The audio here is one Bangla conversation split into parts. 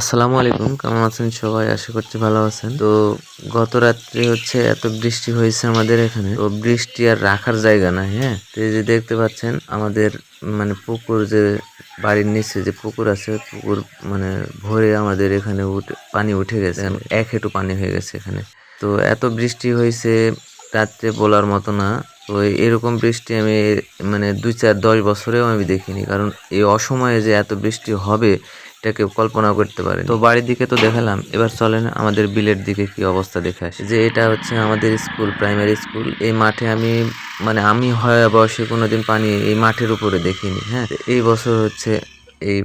আসসালামু আলাইকুম, কেমন আছেন সবাই? আশা করছি ভালো আছেন। তো গত রাত্রে হচ্ছে এত বৃষ্টি হয়েছে আমাদের এখানে। তো বৃষ্টি আর রাখার জায়গা নাই হ্যাঁ? তো যে দেখতে পাচ্ছেন, আমাদের মানে পুকুর যে বাড়ির নিচে যে পুকুর আছে, পুকুর মানে ভরে আমাদের এখানে উঠে, পানি উঠে গেছে। এক হেঁটু পানি হয়ে গেছে এখানে। তো এত বৃষ্টি হয়েছে রাত্রে বলার মতো না। তো এরকম বৃষ্টি আমি মানে দুই চার দশ বছরেও আমি দেখিনি। কারণ এই অসময়ে যে এত বৃষ্টি হবে এটা কেউ কল্পনা করতে পারে তো বাড়ির দিকে তো দেখালাম, এবার চলেন আমাদের বিলের দিকে কি অবস্থা দেখে আসি যে এটা হচ্ছে আমাদের স্কুল, প্রাইমারি স্কুল। এই মাঠে আমি মানে আমি হয় বয়সে কোনোদিন পানি এই মাঠের উপরে দেখিনি হ্যাঁ? এই বছর হচ্ছে এই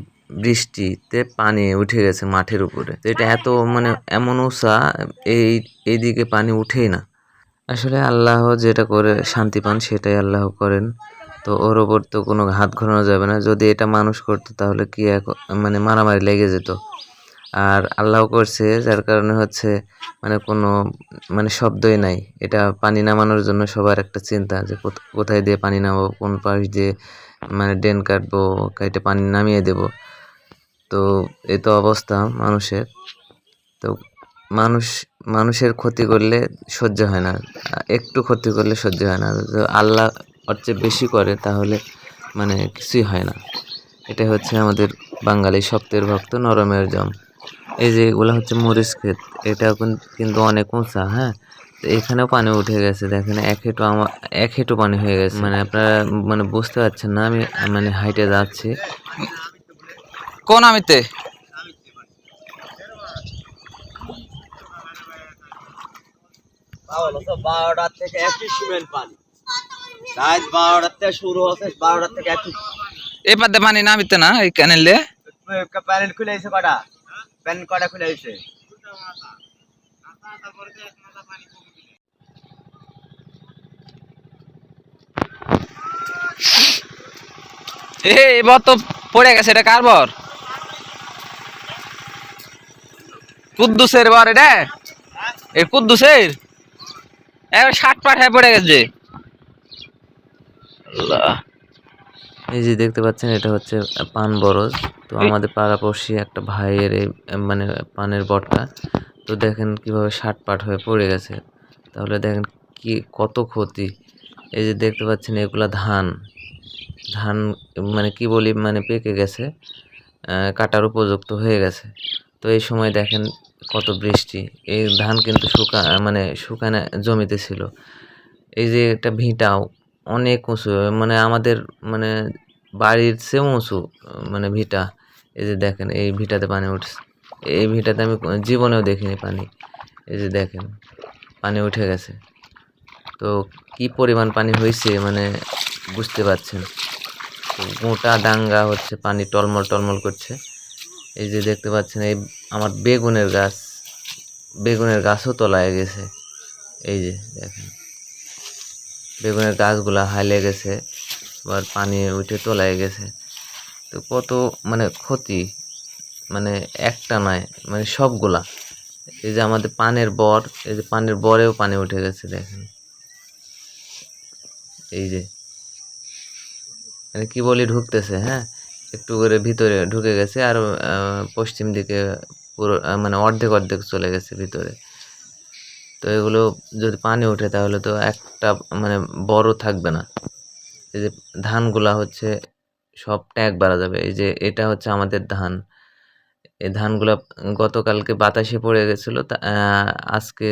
বৃষ্টিতে পানি উঠে গেছে মাঠের উপরে। তো এটা এত মানে এমন উষা এই, এইদিকে পানি উঠেই না। আসলে আল্লাহ যেটা করে, শান্তি পান সেটাই আল্লাহ করেন। তো ওর ওপর তো কোনো হাত ঘোরানো যাবে না। যদি এটা মানুষ করতো, তাহলে কি মানে মারামারি লেগে যেত। আর আল্লাহ করছে, যার কারণে হচ্ছে মানে কোনো মানে শব্দই নাই। এটা পানি নামানোর জন্য সবার একটা চিন্তা যে কোথ- কোথায় দিয়ে পানি নামাবো, কোন পাশ দিয়ে মানে ড্রেন কাটবো, কাইটে পানি নামিয়ে দেব। তো এ তো অবস্থা মানুষের। তো মানুষ মানুষের ক্ষতি করলে সহ্য হয় না। একটু ক্ষতি করলে সহ্য হয় না। তো আল্লাহ ওর চেয়ে বেশি করে তাহলে মানে কিছুই হয় না। এটা হচ্ছে আমাদের বাঙালি শক্তের ভক্ত নরমের জম। এই যে এগুলো হচ্ছে মরিচ ক্ষেত এটা কিন- কিন্তু অনেক উঁচা হ্যাঁ? তো এখানেও পানি উঠে গেছে দেখেন এক হেঁটু আমার এক হেঁটু পানি হয়ে গেছে। মানে আপনারা মানে বুঝতে পারছেন না আমি মানে হাইটে যাচ্ছি। কোন আমিতে? বারোটার থেকে একই সিমেন্ট পানি। রাত বারোটার থেকে শুরু হচ্ছে বারোটার থেকে একই এই পাতে পানি নামিতে না এই ক্যানেলে প্যানেল খুলে কটা? প্যান কটা খুলে এবার তো পড়ে গেছে এটা কার বর? কুদ্দুসের বর এটা? এ কুদ্দুসের? এবার ষাট পাঠায় পড়ে গেছে। আল্লাহ। এই যে দেখতে পাচ্ছেন এটা হচ্ছে পান বরজ। তো আমাদের পাড়াপড়শি একটা ভাইয়ের এই মানে পানের বটটা তো দেখেন কীভাবে ষাট পাট হয়ে পড়ে গেছে। তাহলে দেখেন কি কত ক্ষতি। এই যে দেখতে পাচ্ছেন এগুলা ধান। ধান মানে কি বলি মানে পেকে গেছে কাটার উপযুক্ত হয়ে গেছে। তো এই সময় দেখেন কত বৃষ্টি। এই ধান কিন্তু শুকা মানে শুকানো জমিতে ছিল। এই যে একটা ভিটাও অনেক উঁচু মানে আমাদের মানে বাড়ির চেয়েও উঁচু মানে ভিটা। এই যে দেখেন, এই ভিটাতে পানি উঠছে। এই ভিটাতে আমি জীবনেও দেখিনি পানি। এই যে দেখেন, পানি উঠে গেছে। তো কি পরিমাণ পানি হয়েছে মানে বুঝতে পারছেন? তো গোটা ডাঙ্গা হচ্ছে, পানি টলমল টলমল করছে। এই যে দেখতে পাচ্ছেন, এই আমার বেগুনের গাছ, বেগুনের গাছও তলায় গেছে। এই যে দেখেন। বেগুনের গাছগুলা হাইলে গেছে, আবার পানি উঠে তোলায় গেছে। তো কত মানে ক্ষতি মানে একটা নয় মানে সবগুলা। এই যে আমাদের পানের বর, এই যে পানের বরেও পানি উঠে গেছে, দেখেন। এই যে। মানে কি বলি, ঢুকতেছে হ্যাঁ? একটু করে ভিতরে ঢুকে গেছে, আর পশ্চিম দিকে পুরো মানে অর্ধেক অর্ধেক চলে গেছে ভিতরে। তো এগুলো যদি পানি ওঠে তাহলে তো একটা মানে বড় থাকবে না। এই যে ধানগুলা হচ্ছে সব ট্যাগ বাড়া যাবে। এই যে এটা হচ্ছে আমাদের ধান। এই ধানগুলা গতকালকে বাতাসে পড়ে গেছিল আজকে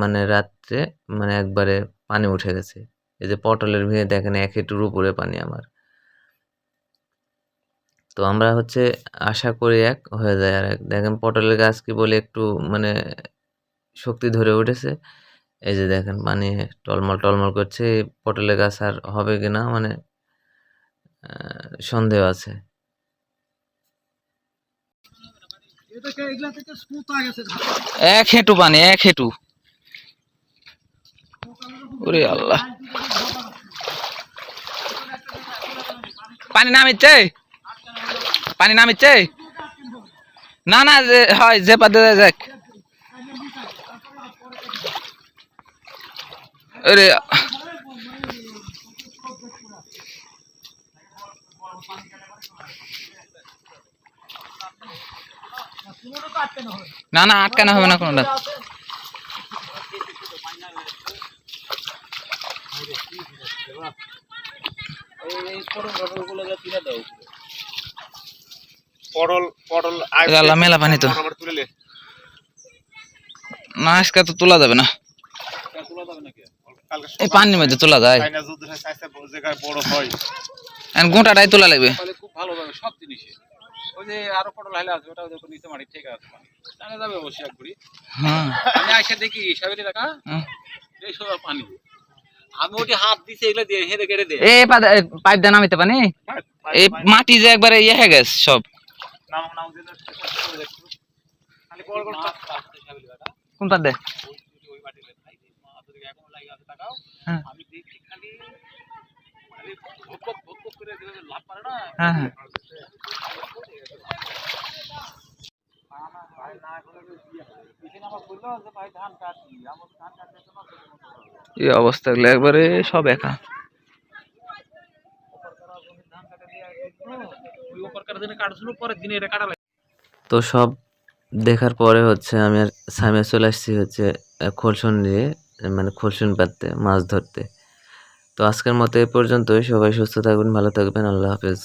মানে রাত্রে মানে একবারে পানি উঠে গেছে। এই যে পটলের ভিড়ে দেখেন এক হেঁটুর উপরে পানি আমার। তো আমরা হচ্ছে আশা করি এক হয়ে যায় আর এক। দেখেন পটলের গাছ কি বলে একটু মানে শক্তি ধরে উঠেছে। এই যে দেখেন পানি টলমল টলমল করছে পটলের গাছ আর হবে কি না মানে সন্দেহ আছে। এক হেঁটু পানি, এক হেঁটু। ওরে আল্লাহ। পানি নামিচ্ছে? পানি নামিচ্ছে? না না, যে হয়, যে পাতে দেখ। আরে না না আটকানো হবে না কোনোটা। পটল পটল মেলা পানি তো। তুলে না। আজকে তো তোলা যাবে না। কালকে এই পানির মধ্যে তোলা যায় বড় হয় গোটাটাই তোলা লাগবে খুব ভালো যাবে সব জিনিসে ওই যে আরও পটল হাইলে আছে ওটা দেখো নিচে মাটি ঠিক আছে যাবে অবশ্যই একবারই হ্যাঁ আমি আইসা দেখি সাবিরি টাকা। এই সব পানি আমি ওটি হাত দিছে এগুলো দিয়ে হেঁটে কেটে দে এই পাইপ দিয়ে নামিতে পানি এই মাটি যে একবারে ইয়ে হয়ে গেছে সব নাম নাম দিলে খালি বড় বড় কোন পাত দে হ্যাঁ। আমি দেখি খালি করে লাভ পারে না হ্যাঁ হ্যাঁ। এই অবস্থা গুলো একবারে সব একা। তো সব দেখার পরে হচ্ছে আমি আর সামনে চলে আসছি হচ্ছে খোলসন নিয়ে মানে খোলসন পাততে মাছ ধরতে। তো আজকের মতো এ পর্যন্তই। সবাই সুস্থ থাকবেন ভালো থাকবেন। আল্লাহ হাফেজ।